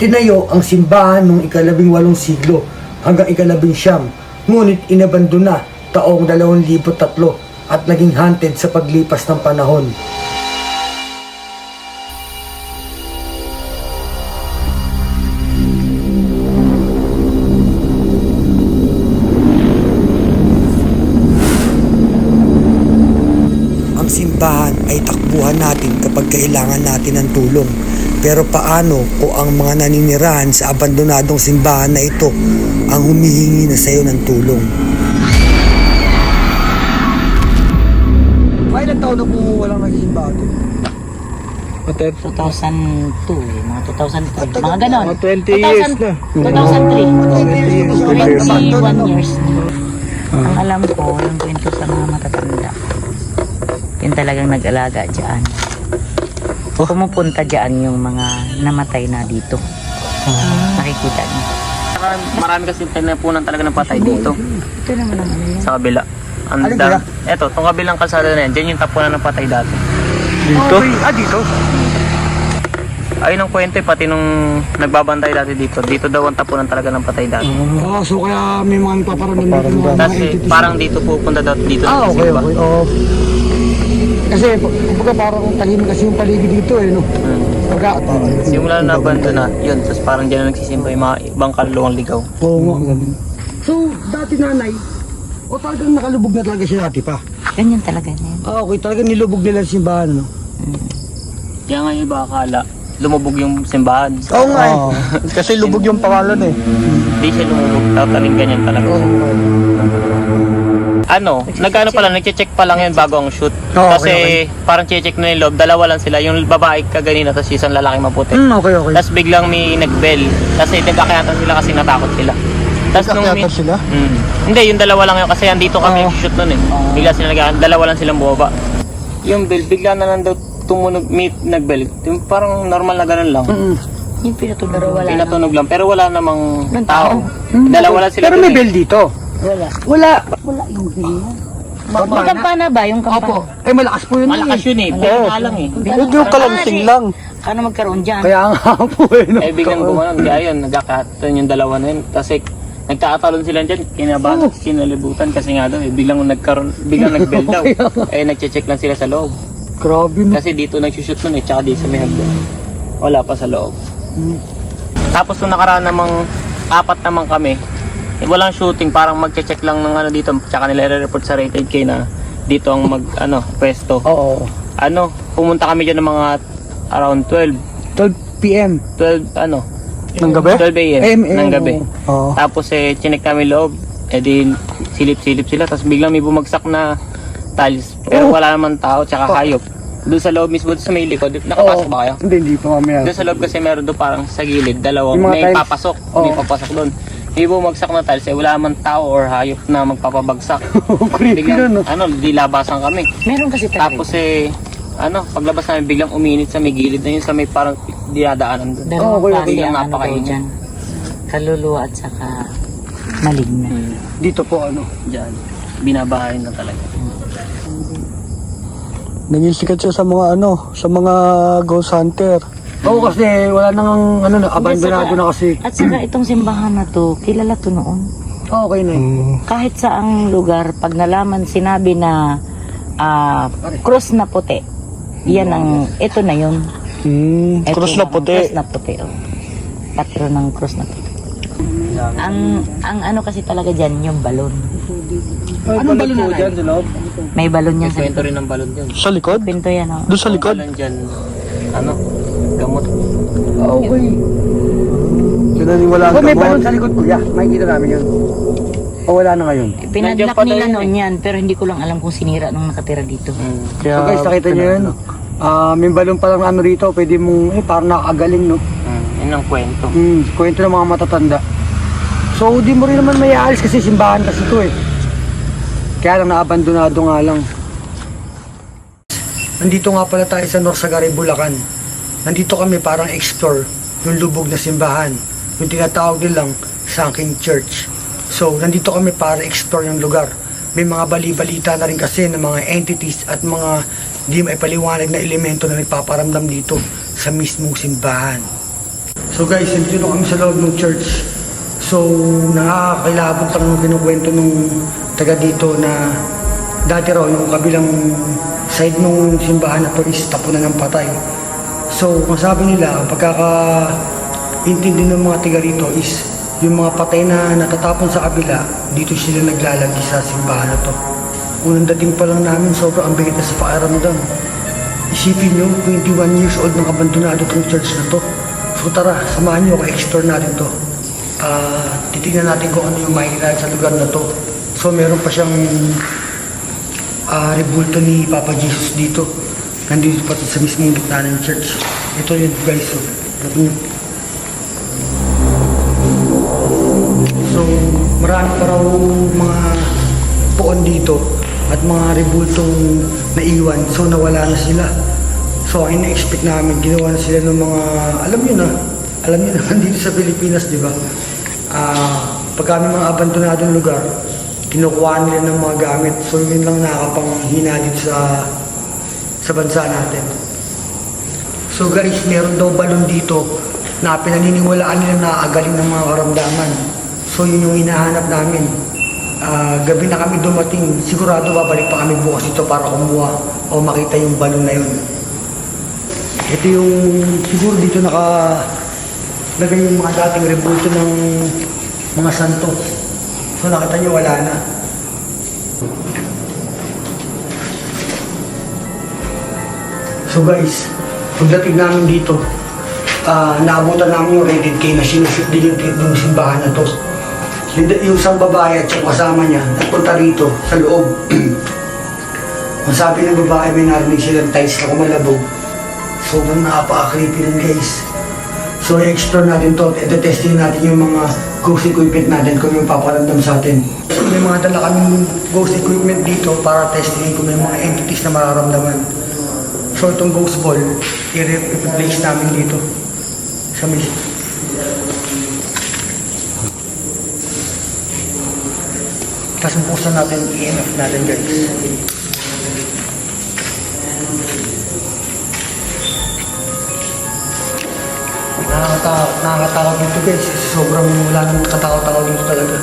Itinayo ang simbahan noong ikalabing walong siglo hanggang ikalabing siyam, ngunit inabandon na taong 2003 at naging haunted sa paglipas ng panahon. Simbahan ay takbuhan natin kapag kailangan natin ng tulong. Pero paano kung ang mga naninirahan sa abandonadong simbahan na ito ang humihingi na sa iyo ng tulong? Ay, ilang taon na po walang nagsimba ito? 2002 eh, mga 2003. Mga ganon. Mga 20 years na. 2003. 21 years na. Ang alam ko, yung kwento sa mga matatanda. Yun talagang nag-alaga dyan. Pumupunta dyan yung mga namatay na dito. Nakikita niyo. Marami kasi tinapunan talaga ng patay dito Ito naman ang ano yun. sa kabila. Ang Alin dam- Eto, itong kabilang kalsada na yan, dyan yung tapunan ng patay dati. Dito? ah, dito? Ayun ang kwento eh, pati nung nagbabantay dati dito. Dito daw ang tapunan talaga ng patay dati. Ah, so kaya may mga nagpaparamdam dito ng mga Kasi entities. parang dito pupunta daw dito Ah, okay, simba. okay. Oh. Kasi, kumbaga parang tahimik kasi yung paligid dito eh, no? Hmm. Pagka, Simula na nabando na, yun. Tapos parang dyan na nagsisimba yung mga ibang kaluluwang ligaw. Oo nga, ganun. So, dati nanay, o talagang nakalubog na talaga siya dati pa? Ganyan talaga niya. Ah, okay. Talagang nilubog nila ang simbahan, no? Kaya nga yung iba akala, lumubog yung simbahan. Oo nga eh. Kasi lubog yung pangalan eh. Hindi siya lumubog, tataling ganyan talaga. Ano, nagano pa lang, nagche-check pa lang yun bago ang shoot. Oh, Kasi okay, parang che-check na yung loob, dalawa lang sila. Yung babae kaganina, tapos isang lalaki maputi. Hmm, okay, okay. Tapos biglang may nag-bell. Kasi nagkakayatan sila kasi natakot sila. Tapos nung may... Nagkakayatan sila? Hmm. Hindi, yung dalawa lang yun kasi andito kami Oh. shoot nun eh. Bigla sila nag dalawa lang silang bumaba. Yung bell, bigla na lang daw tumunog, may nag-bell. Yung parang normal na ganun lang. Mm. Yung pinatunog wala. Pinatunog lang, pero wala namang tao. tao. Dalawa lang sila Pero may eh. bell dito. Wala. Wala. Wala yung ganyan. Ma- Yung kampana ba? Yung kampana? Opo. Eh, malakas po yun. Malakas yun eh, pero nga lang eh. Huwag yung kalansing lang. Paano magkaroon dyan? Kaya nga po eh, no? Eh biglang gumanon, kaya yun, nagkakatan yung dalawa na yun. Kasi nagkakatalon sila dyan, kinabahan, Oh. kinalibutan kasi nga daw eh, biglang nagkaroon, biglang nag-bell daw. Eh nagche-check lang sila sa loob. Grabe, no? Kasi dito nagsushoot nun eh, tsaka dito sa may hagdan. Wala pa sa loob. Hmm. Tapos nung nakaraan namang apat naman kami, eh, walang shooting, parang magche-check lang ng ano dito, tsaka nila i-report sa rated K na dito ang mag, ano, pwesto. Oo. Ano, pumunta kami dyan ng mga around 12, 12 p.m. 12, ano, Ng gabi? 12 a.m. AM, ng gabi. Oo. Tapos eh, chinek namin loob. Eh di, silip-silip sila. Tapos biglang may bumagsak na tiles. Pero Oh. wala naman tao, tsaka hayop. Doon sa loob mismo, doon sa may likod. Nakapasok ba kayo? Hindi, hindi pa mamaya. Doon sa loob kasi meron doon parang sa gilid, dalawang Yung mga may tiles? papasok, Oo. may papasok doon. May bumagsak na tiles, eh, wala naman tao or hayop na magpapabagsak. Creepy Biglang, nun, no? ano, dilabasan kami. Meron kasi talaga. Tapos eh, ano, paglabas namin biglang uminit sa may gilid na yun sa may parang dinadaanan doon. Dalawang klase biglang ang ano daw napakainit. dyan. Kaluluwa at saka maligna. Hmm. Dito po, ano? Diyan, binabahay na talaga. Naging sikat siya sa mga ano, sa mga ghost hunter. Oo, kasi wala nang, ano, na, abandonado na kasi. At saka itong simbahan na to, kilala to noon. Okay na yun. Kahit saang lugar, pag nalaman sinabi na ah, cross na puti, yan ang, ito na yun. Hmm, Ito cross na ang puti. Cross na puti, oh. Patron ng cross na puti. Ang, ang ano kasi talaga dyan, yung balon. Anong balon na dyan? May balon yan sa Kwento rin ng balon dyan. Sa likod? Pinto yan, oh. Doon sa likod? Balon dyan, ano, gamot. Okay. Pinaniwala Kung may balon sa likod, kuya, makikita namin yun. O wala na ngayon. Pinadlock pa nila yun noon yan, pero hindi ko lang alam kung sinira nung nakatira dito. Hmm. So guys, nakita nyo yun. Ah, may balon pa lang ano rito, pwede mong, eh, parang nakakagaling, no? Hmm. Yun ang kwento. Hmm, kwento ng mga matatanda. So, di mo rin naman may aalis kasi simbahan kasi to eh. Kaya lang naabandonado nga lang. Nandito nga pala tayo sa Norsagari, Bulacan. Nandito kami parang explore yung lubog na simbahan. Yung tinatawag nilang Sunken Church. So, nandito kami para explore yung lugar. May mga bali-balita na rin kasi ng mga entities at mga di maipaliwanag na elemento na nagpaparamdam dito sa mismong simbahan. So guys, nandito kami sa loob ng church. So, nakakailabot lang yung kinukwento nung taga dito na dati raw yung kabilang side nung simbahan na to is tapunan ng patay. So, kung sabi nila, ang pagkakaintindi ng mga tiga rito is yung mga patay na natatapon sa kabila, dito sila naglalagi sa simbahan na to. Unang dating pa lang namin, sobrang ang bigat na sa pakiramdam. Isipin nyo, 21 years old nang abandonado itong church na to. So tara, samahan nyo ako, explore natin to. Ah, titignan natin kung ano yung mahihila sa lugar na to. So meron pa siyang ah, rebulto ni Papa Jesus dito. Nandito pa sa mismong gitna ng church. Ito yun guys. So, nyo. So, marami pa raw mga poon dito at mga rebultong naiwan. So, nawala na sila. So, ang ina-expect namin, ginawa na sila ng mga, alam nyo na, alam nyo naman dito sa Pilipinas, di ba? Ah, pagka may mga abandonadong lugar, kinukuha nila ng mga gamit. So, yun lang nakakapanghina dito sa sa bansa natin. So guys, meron daw balon dito na pinaniniwalaan nila na agaling ng mga karamdaman. So yun yung hinahanap namin. Ah, gabi na kami dumating, sigurado babalik pa kami bukas ito para kumuha o makita yung balon na yun. Ito yung, siguro dito naka lagay yung mga dating rebulto ng mga santo. So nakita nyo, wala na. So guys, pagdating namin dito, ah naabutan namin yung rated K na sinushoot din yung trip ng simbahan na to. Yung, yung isang babae at yung kasama niya, nagpunta rito sa loob. Ang sabi ng babae, may narinig silang tiles na kumalabog. Sobrang napaka-creepy rin guys. So i-explore natin to, ito testing natin yung mga ghost equipment natin kung yung paparamdam sa atin. So may mga dala kaming ghost equipment dito para testingin kung may mga entities na mararamdaman. So itong ghost ball, i-replace namin dito sa may Tapos buksan natin EMF natin guys. Nakakatakot, nakakatakot dito guys. Sobrang wala nang katakot-takot dito talaga.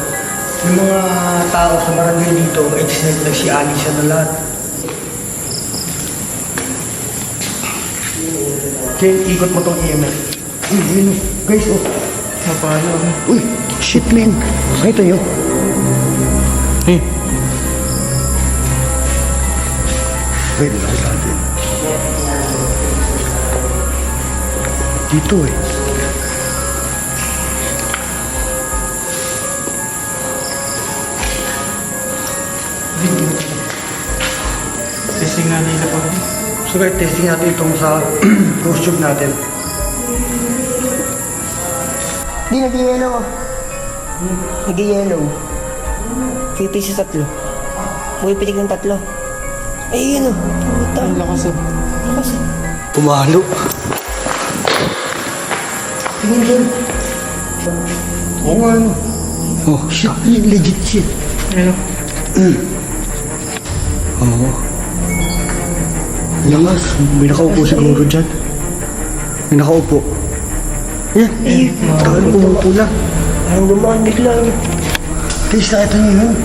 Yung mga tao sa barangay dito, ex-net na si Alicia na lahat. Kaya ikot mo tong EMF. Uy, yun, guys, oh. Napalo. Uy, shit man. Nakita nyo? Eh, Wait, nakita natin. Dito eh. Testing natin sa pag So guys, testing natin itong sa ghost tube natin. Di, nag-yellow. Nag-yellow. Pipi sa tatlo. Pumipitig ng tatlo. Ay, yun o. Puta. Ang lakas o. Lakas eh. Pumalo. Tingin dyan. Oo nga ano. Oh, Shit, legit shit. oo. Lakas. May nakaupo siguro dyan. May nakaupo. Yan, eh, tagal pumupo lang. Parang dumaan bigla. Guys, nakita nyo yun.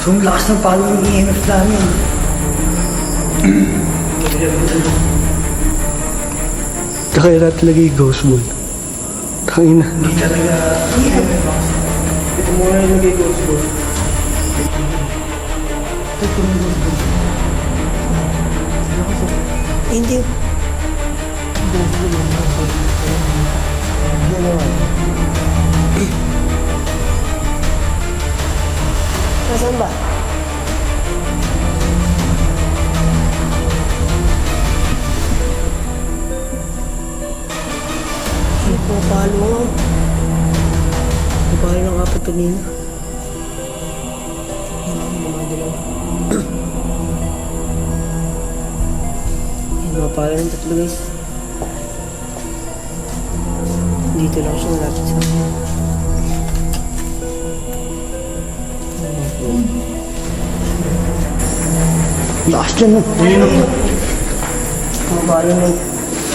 So, ang lakas ng palo ng EMF namin. Kaya natin lagay yung ghost ball. Tangina. Hindi talaga. Ito muna yung lagay ghost ball. Ay, Hindi. Nasaan ba? Ay, pumapalo nga. Pumapalo ng apat kanina. Mapala ng tatlo guys. Dito lang siya malapit sa akin. Lakas dyan, no? Mapala ng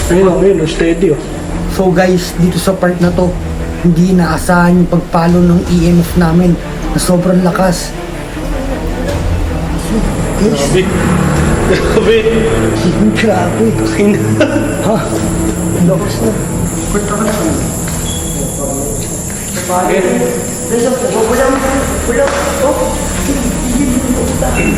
Ayun, ayun, steady oh. So, So guys, dito sa part na to, hindi inaasahan yung pagpalo ng EMF namin na sobrang lakas. Guys, Grabe. Gabi. Grabe. Kina. Ha? Lakas na. Quick ka na. Bakit? Wala, wala, wala. Oh, hindi mo ta. ik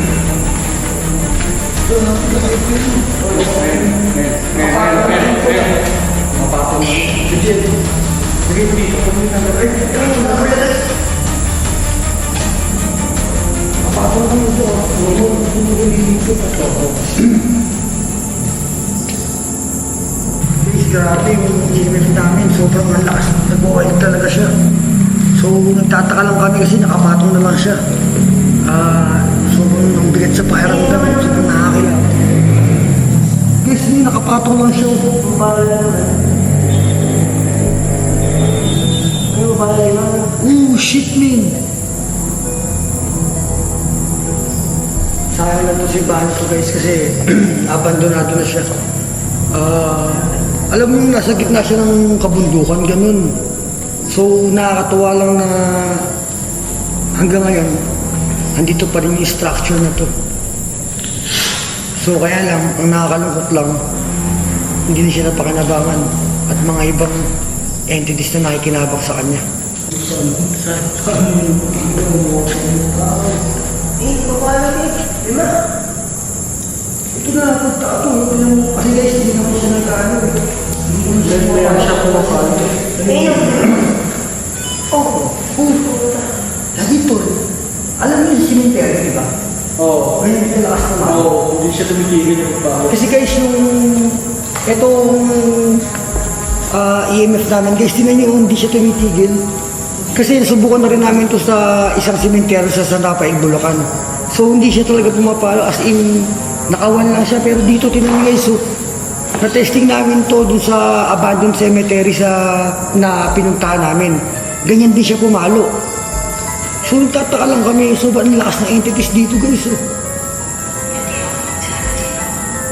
Sige. Sige, dito. Pag-ibig. Pag-ibig. Pag-ibig. Pag-ibig. Grabe yung EMF namin. Sobrang ang lakas. Nag-wild talaga siya. So, nagtataka lang kami kasi nakapatong na lang siya. Ah, sobrang ang bigat sa pakiramdam. Sobrang nakakilap. Hindi nakapatong lang siya. Oh, shit, man. Sayang lang to si Banto guys kasi abandonado na siya. Ah, alam mo yung nasa gitna siya ng kabundukan, ganun. So, nakakatuwa lang na hanggang ngayon, andito pa rin yung structure na to. So, kaya lang, ang nakakalungkot lang, hindi na siya napakinabangan at mga ibang entities na nakikinabang sa kanya. Ito na, punta yung, kasi guys, hindi na po siya nagkaano eh. Hindi ko siya nagkaano siya kumakaano. Oh, oh, lagi to. Alam niyo yung cemetery, di ba? Oo. Ganyan yung lakas naman. Oo, hindi siya tumitigil yung pagbaho. Kasi guys, yung itong ah, EMF namin, guys, tinan nyo, hindi siya tumitigil. Kasi nasubukan na rin namin to sa isang simenteryo sa San Rafael, Bulacan. So, hindi siya talaga pumapalo. As in, nakawan lang siya. Pero dito, tinan nyo guys, so, na-testing namin to dun sa abandoned cemetery sa, na pinuntahan namin. Ganyan din siya pumalo. So, nagtataka lang kami, so, ba ang lakas ng entities dito, guys, oh.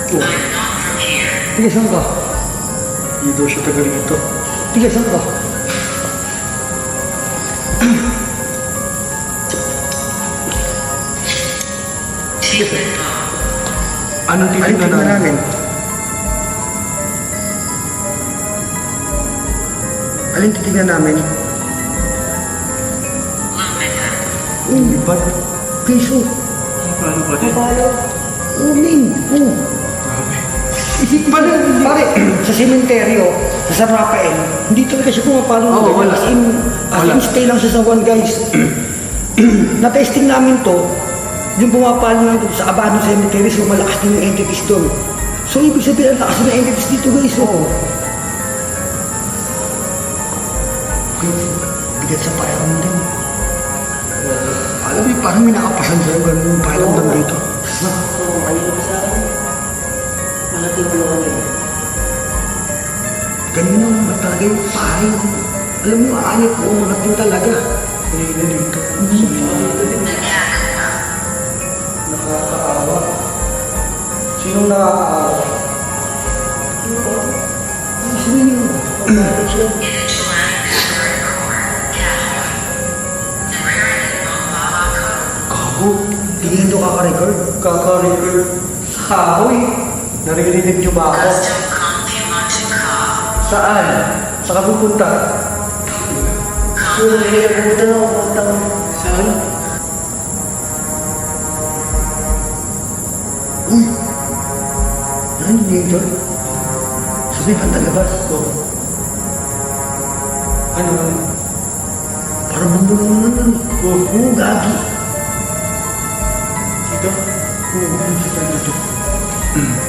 Oh. Tiga saan ka? Daw siya taga rito. Tiga saan ka? Anong Alin titignan tignan namin? Alin titignan namin? Oh, Ba't? piso. Paano ba din? Oh, min. Oh. Isip pare, pare, sa sementeryo, sa San Rafael, hindi talaga siya pumapalo Oo, ganyan. wala. As in, as in stay lang siya sa one guys. Na-testing namin to, yung pumapalo lang dun sa Abano Cemetery, so malakas din yung entities doon. So, ibig sabihin, ang lakas ng entities dito guys. Oh. Bigat sa pakiramdam. Alam mo, parang may nakapasan sa'yo, ganun yung pakiramdam dito. Ganun ang ba talaga yung pahay. Alam mo, mo, umangat din talaga. Kanina dito. Nakakaawa. Sinong nakakaawa? Sino yun? Gago. Tingin to kaka-record. Kaka-record. Kahoy. Naririnig niyo ba ako? Saan? Saan ka pupunta? Saan? Uy! Ano yun yun? Sabi pa talabas. Oh. Ano? Parang bumulong na nun. Oh, oh gagi. Dito? Oo, oh, dito, dito. So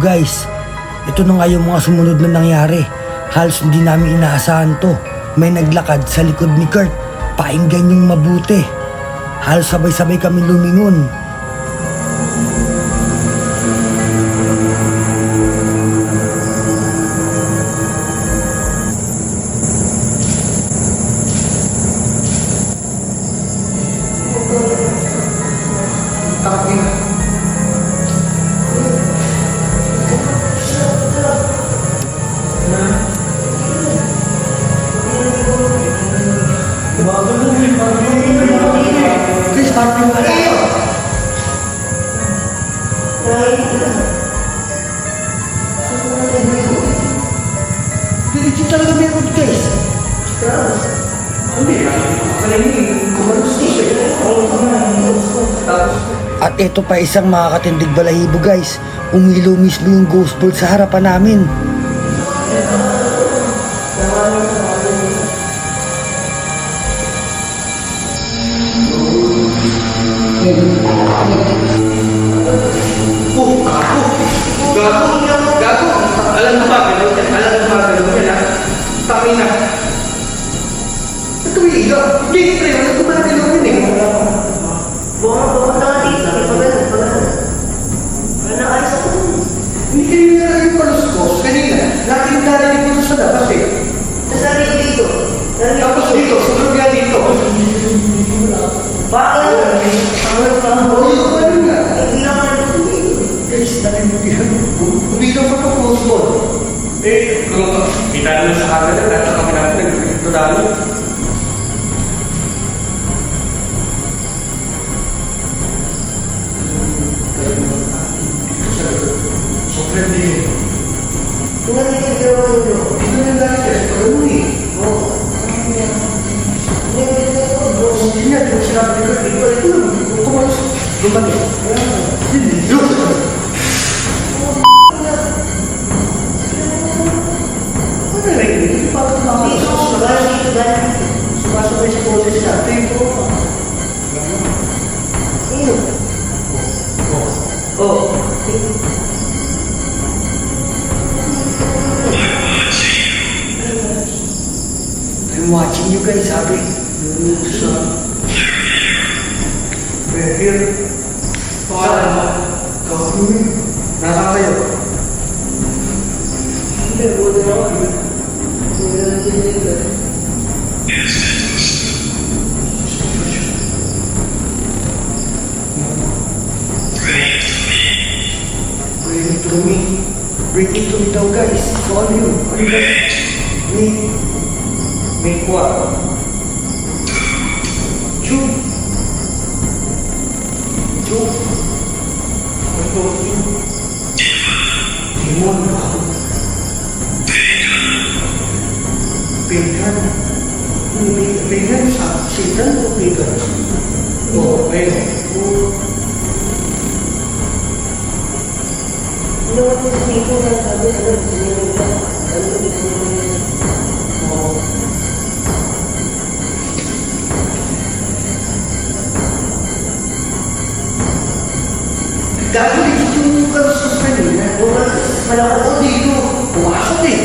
guys, ito na nga yung mga sumunod na nangyari. Halos hindi namin inaasahan to. May naglakad sa likod ni Kurt. Painggan yung mabuti. Halos sabay-sabay kami lumingon. Pa isang makakatindig balahibo guys. Umilo mismo yung ghost ball sa harapan namin. Alam mo ba, gano'n yan? Alam mo ba, gano'n yan, ha? Tangin na. Ito yung ilaw. Hindi, wala ko ba na ilaw yun, eh? Hindi kayo na lang yung paluskos. Kanina, natin narinig ko doon sa labas, eh. Tapos dito, sunod nga dito. Bakit? Oo, yun ko ano nga. Guys, narinig mo Umilaw ball. Eh, kung kita naman sa camera, nasa kami natin nag-ito dalo. Sobrang din. Ito na lang siya, pero mo eh. Hindi nga, di ko sinabi ko, di ko, ito kumalos. Lumaki. Yun! Watching you guys, sabi. Yung sa... Here. Pangalan mo? Gawin. Nasa kayo? Hindi, buti na ako. Hindi na natin Bring it to me. Bring it to me daw guys. It's all you. Ano ba? Me. Make what? you Malaki ko dito. Pumasok eh.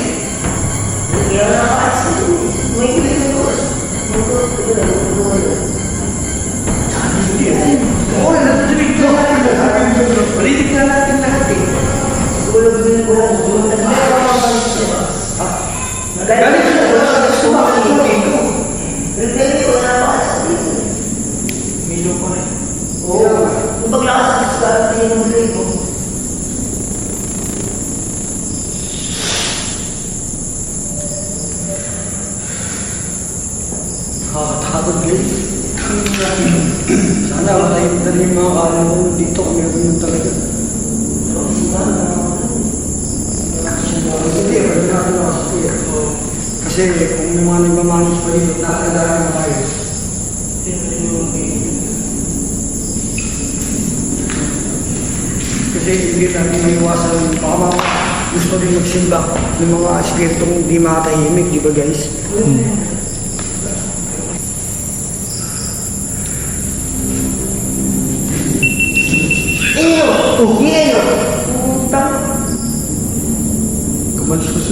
Sabi hindi eh. Oo, nagdinig na natin lahat. Malinig na natin lahat eh. Galing siya, wala ka gusto makakita dito. Milo pa rin. Oo. Nakakatakot guys. Sana tayo na yung mga kala mo dito meron yun talaga. Kasi kung may mga nagmamanis pa dito, nakakadara na tayo. Kasi hindi natin maiwasan baka gusto rin magsimba ng mga espiritong hindi makatahimik, di ba guys? Kumalis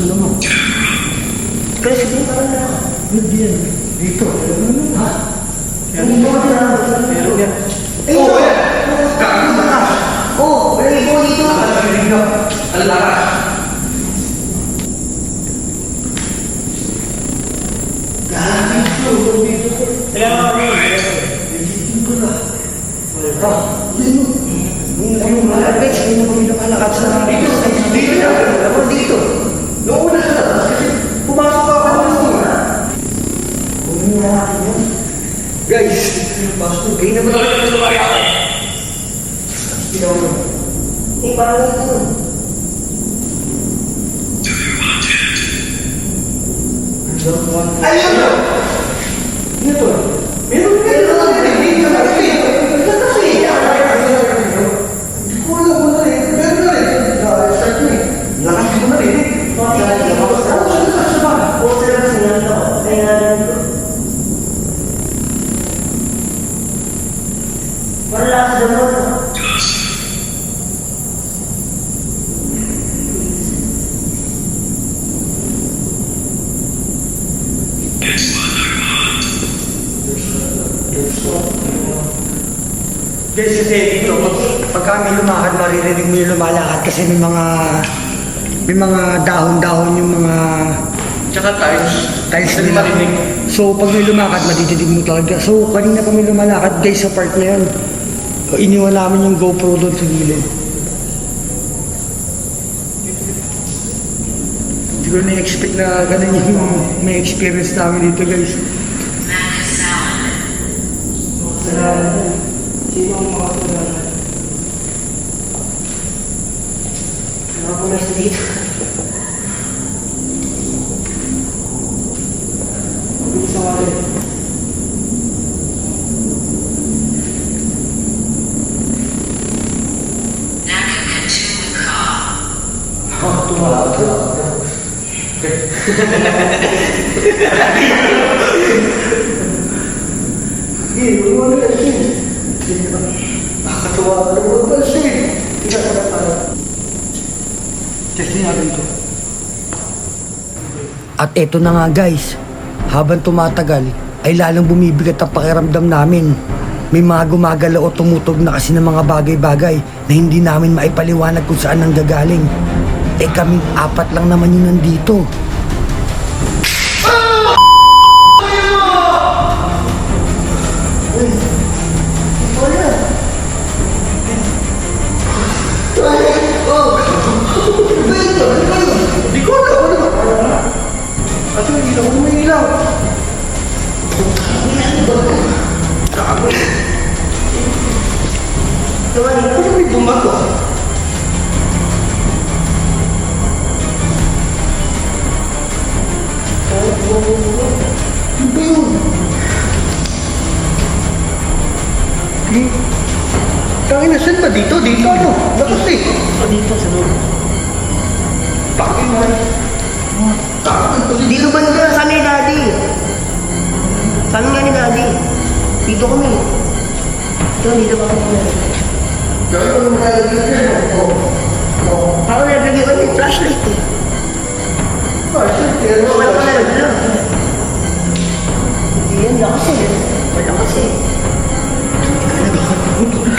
ko sa naman. Kasi di ba na? Hindi yan. Dito. Ha? Ano ba na? Meron yan. Eh, oh, yan! Gago sa taas! Oh, pero ikaw dito. Alakas na. Alakas. Gago. Dito. Kaya nga Dito na. Wala. Yan Guys, kasi dito, pag, pag kami lumakad, maririnig mo yung lumalakad kasi may mga may mga dahon-dahon yung mga Tsaka tiles. tiles nila. marinig. So, pag may lumakad, madididig mo talaga. So, kanina kami lumalakad, guys, sa part na yun. Iniwan namin yung GoPro doon sa gilid. Ko na-expect na ganun yung may experience namin dito, guys. Sino ang mga dito. Dito Hindi, mo na kasi. Nakakatuwa ka naman ba siya? Hindi ka na para. Testing natin to. At eto na nga guys, habang tumatagal, ay lalong bumibigat ang pakiramdam namin. May mga gumagalaw o tumutog na kasi ng mga bagay-bagay na hindi namin maipaliwanag kung saan ang gagaling. Eh kaming apat lang naman yun nandito.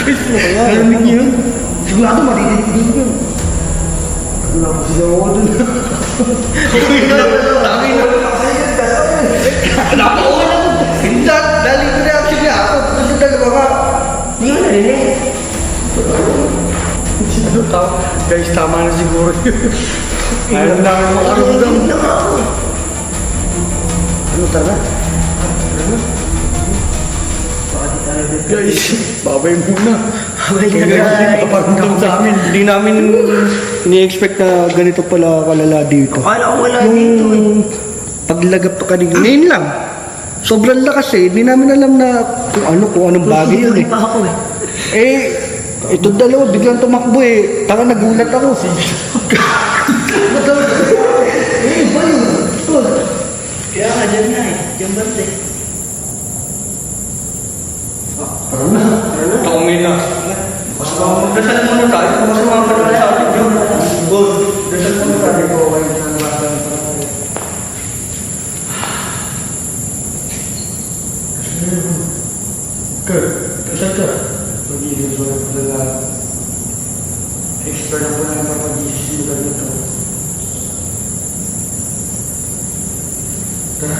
Narinig niyo yun? Sigurado maririnig din yun. Wala ko sila ako dun. Tangin na wala kasi yun. Nakaulan ako. Hindi, dahil yung reaction niya ako. Gusto dalawa ka. Hindi mo narinig. Sino tao? Guys, tama na siguro yun. Ayaw makaramdam. Na ako. Ano, tara na. Tara na. Guys, babay muna. Babay na, Guys, guys. kaparamdam sa amin. Hindi namin ini-expect na ganito pala kalala dito. Akala ko wala dito eh. Yung paglagap to kanina, ngayon lang. Sobrang lakas eh. Hindi namin alam na kung ano, kung anong bagay yun eh. pa ako eh. Eh, ito dalawa, biglang tumakbo eh. Tanga nagulat ako. eh. Kaya nga, dyan na eh. Dyan ba eh? Tangin na. Mas dasal muna tayo. Mas mga pala sa atin. Yun. Good. Dasal muna tayo. Okay. Good. Dasal ka. Pag-ibig ko na pala. Expert na po na napapag-isip yung ganito. Tara.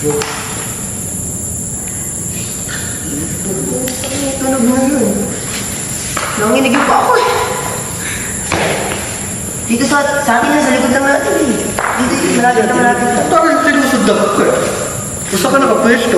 Good. Tunog na yun. Nanginig pa ako eh. Dito sa, sa atin na, sa likod lang natin eh. Dito, dito, malapit na malapit na. Parang sinusod na ka. Basta ka nakapwesto.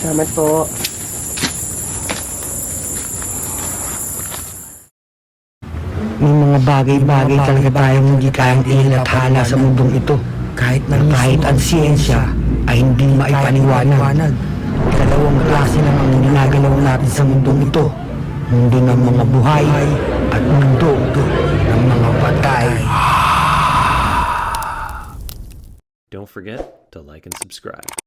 Salamat. May mga bagay-bagay talaga tayong hindi kayang ilathala sa mundong ito. Kahit na kahit ang siyensya, ay hindi maipaniwanag. Dalawang klase lang ang ginagalaw natin sa mundong ito. Mundo ng mga buhay at mundo ng mga patay. Don't forget to like and subscribe.